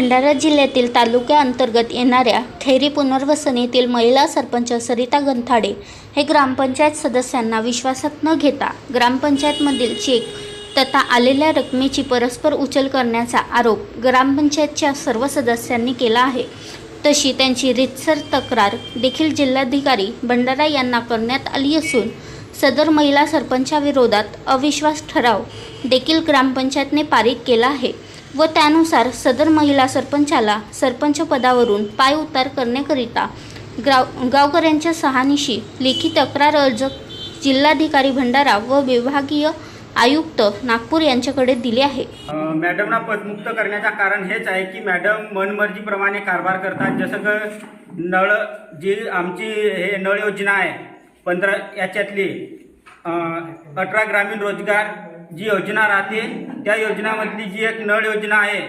भंडारा जिल्ह्यातील तालुक्याअंतर्गत येणाऱ्या खैरी पुनर्वसन येथील महिला सरपंच सरिता गंथाडे हे ग्रामपंचायत सदस्यांना विश्वासात न घेता ग्रामपंचायतमधील चेक तथा आलेल्या रकमेची परस्पर उचल करण्याचा आरोप ग्रामपंचायतच्या सर्व सदस्यांनी केला आहे. तशी त्यांची रितसर तक्रार देखील जिल्हाधिकारी भंडारा यांना करण्यात आली असून सदर महिला सरपंचाविरोधात अविश्वास ठराव देखील ग्रामपंचायतने पारित केला आहे. व त्यानुसार सदर महिला सरपंचाला सरपंच पदावरून पाय उतार करण्याकरिता गाव गावकऱ्यांच्या सहानिशी लेखी तक्रार अर्ज जिल्हाधिकारी भंडारा व विभागीय आयुक्त नागपूर यांच्याकडे दिले आहे. मॅडमना पदमुक्त करण्याचं कारण हेच आहे की मॅडम मनमर्जीप्रमाणे कारभार करतात. जसं की नळ जी आमची हे नळ योजना आहे पंधरा याच्यातली अठरा ग्रामीण रोजगार जी योजना राहते त्या योजनामधली जी एक नळ योजना आहे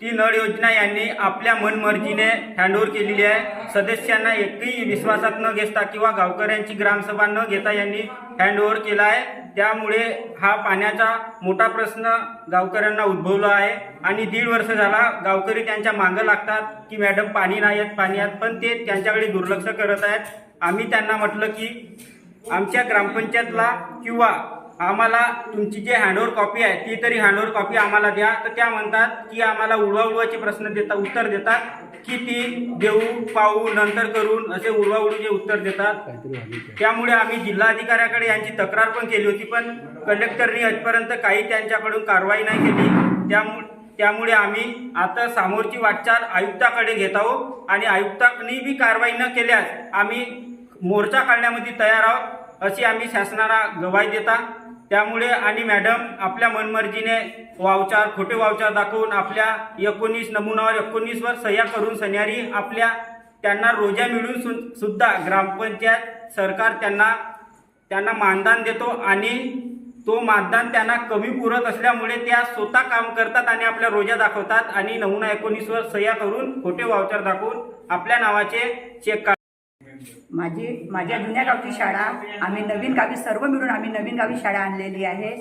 ती नळ योजना यांनी आपल्या मनमर्जीने हँडओव्हर केलेली आहे. सदस्यांना एकही विश्वासात न घेता किंवा गावकऱ्यांची ग्रामसभा न घेता यांनी हँडओव्हर केला आहे. त्यामुळे हा पाण्याचा मोठा प्रश्न गावकऱ्यांना उद्भवला आहे आणि दीड वर्ष झाला गावकरी त्यांच्या मागं लागतात की मॅडम पाणी नाही आहेत पाणी आहेत. पण ते त्यांच्याकडे दुर्लक्ष करत आहेत. आम्ही त्यांना म्हटलं की आमच्या ग्रामपंचायतला किंवा आम्हाला तुमची जे हँडओव्हर कॉपी आहे ती तरी हँडओव्हर कॉपी आम्हाला द्या. तर त्या म्हणतात की आम्हाला उडवा उडवाचे प्रश्न देतात उत्तर देतात की ती देऊ पाहू नंतर करून असे उडवा उडूचे उत्तर देतात. त्यामुळे आम्ही जिल्हाधिकाऱ्याकडे यांची तक्रार पण केली होती पण कलेक्टरनी आजपर्यंत काही त्यांच्याकडून कारवाई नाही केली. त्यामुळे त्यामुळे आम्ही आता समोरची वाटचाल आयुक्ताकडे घेत आहोत आणि आयुक्तांनी बी कारवाई न केल्यास आम्ही मोर्चा काढण्यामध्ये तयार आहोत. अशी आम्ही शासनाला गवाही देता. त्यामुळे आणि मॅडम आपल्या मनमर्जीने वावचार खोटे वावचार दाखवून आपल्या एकोणीस नमुनावर एकोणीसवर सह्या करून सन्यारी आपल्या त्यांना रोजा मिळून सु- सुद्धा ग्रामपंचायत सरकार त्यांना त्यांना मानधन देतो आणि तो मानधन त्यांना कमी पुरत असल्यामुळे त्या स्वतः काम करतात आणि आपल्या रोजा दाखवतात आणि नमुना एकोणीसवर सह्या करून खोटे वावचार दाखवून आपल्या नावाचे चेक माझी माझ्या जुन्या गावची शाळा आम्ही नवीन गावी सर्व मिळून आम्ही नवीन गावी शाळा आणलेली आहे.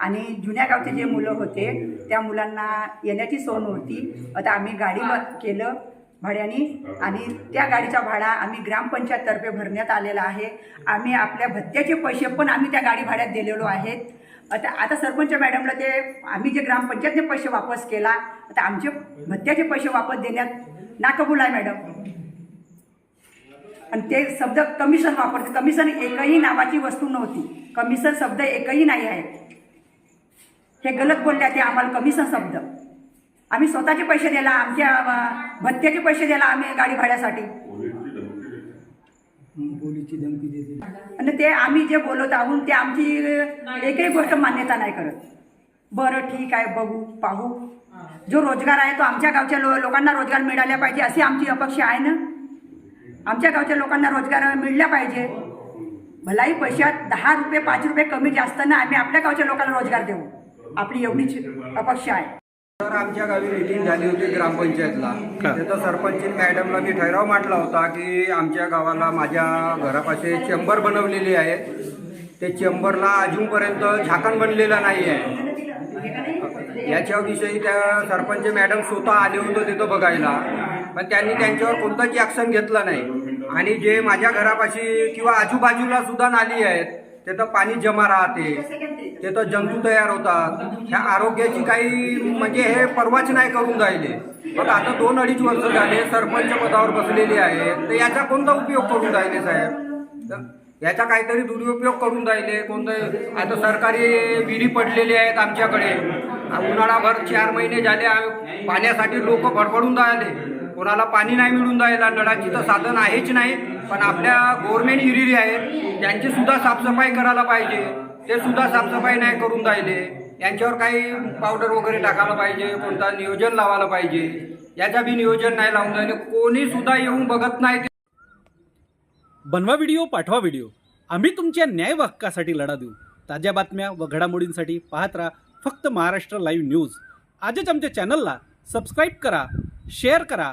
आणि जुन्या गावचे जे मुलं होते त्या मुलांना येण्याची सोय नव्हती. आता आम्ही गाडी केलं भाड्याने आणि त्या गाडीचा भाडा आम्ही ग्रामपंचायततर्फे भरण्यात आलेला आहे. आम्ही आपल्या भत्त्याचे पैसे पण आम्ही त्या गाडी भाड्यात दिलेलो आहेत. आता आता सरपंच मॅडमला ते आम्ही जे ग्रामपंचायतने पैसे वापस केला आता आमचे भत्त्याचे पैसे वापस देण्यात नाकबूल आहे मॅडम. आणि ते शब्द कमिशन वापरते. कमिशन एकही नावाची वस्तू नव्हती. कमिशन शब्द एकही नाही आहे. हे गलत बोलल्या ते आम्हाला कमिशन शब्द. आम्ही स्वतःचे पैसे दिला आमच्या भत्त्याचे पैसे दिला आम्ही गाडी भाड्यासाठी. आणि ते आम्ही जे बोलत आहोत ते आमची एकही गोष्ट मान्यता नाही करत. बरं ठीक आहे बघू पाहू. जो रोजगार आहे तो आमच्या गावच्या लो लोकांना रोजगार मिळाला पाहिजे अशी आमची अपेक्षा आहे ना? आमच्या गावच्या लोकांना रोजगार मिळला पाहिजे. भलाही पैशात दहा रुपये पाच रुपये कमी जास्त ना आम्ही आपल्या गावच्या लोकांना रोजगार देऊ. आपली एवढीच अपेक्षा आहे. तर आमच्या गावी मीटिंग झाली होती ग्रामपंचायतला. तिथं सरपंच मॅडमला मी ठराव मांडला होता की आमच्या गावाला माझ्या घरापाशी चेंबर बनवलेली आहे. ते चेंबरला अजूनपर्यंत झाकण बनलेलं नाही आहे. याच्याविषयी त्या सरपंच मॅडम स्वतः आले होते तिथं बघायला. पण त्यांनी त्यांच्यावर कोणतंच ॲक्शन घेतलं नाही. आणि जे माझ्या घरापाशी किंवा आजूबाजूला सुद्धा नाली आहेत तिथं पाणी जमा राहते. तिथं जंतू तयार होतात. ह्या आरोग्याची काही म्हणजे हे परवाच नाही करून राहिले. मग आता दोन अडीच वर्ष झाले सरपंच पदावर बसलेले आहेत. तर याचा कोणता उपयोग करून राहिले साहेब? याचा काहीतरी दुरुपयोग करून राहिले. कोणतं आता सरकारी विहिरी पडलेले आहेत आमच्याकडे. उन्हाळाभर चार महिने झाले पाण्यासाठी लोक फडफडून राहिले. कोणाला पाणी नाही मिळून जायला नळाची तर साधन आहेच नाही पण आपल्या गव्हर्नमेंट विहिरी आहेत त्यांची सुद्धा साफसफाई करायला पाहिजे. ते सुद्धा साफसफाई नाही करून राहिले. यांच्यावर काही पावडर वगैरे टाकायला पाहिजे कोणता नियोजन लावायला पाहिजे. याचा बी नियोजन नाही लावून राहिले कोणी सुद्धा येऊन बघत नाही बनवा व्हिडिओ पाठवा व्हिडिओ आम्ही तुमच्या न्याय हक्कासाठी लढा देऊ. ताज्या बातम्या व घडामोडींसाठी पाहत राहा फक्त महाराष्ट्र लाईव्ह न्यूज आजच आमच्या चॅनलला सबस्क्राईब करा शेअर करा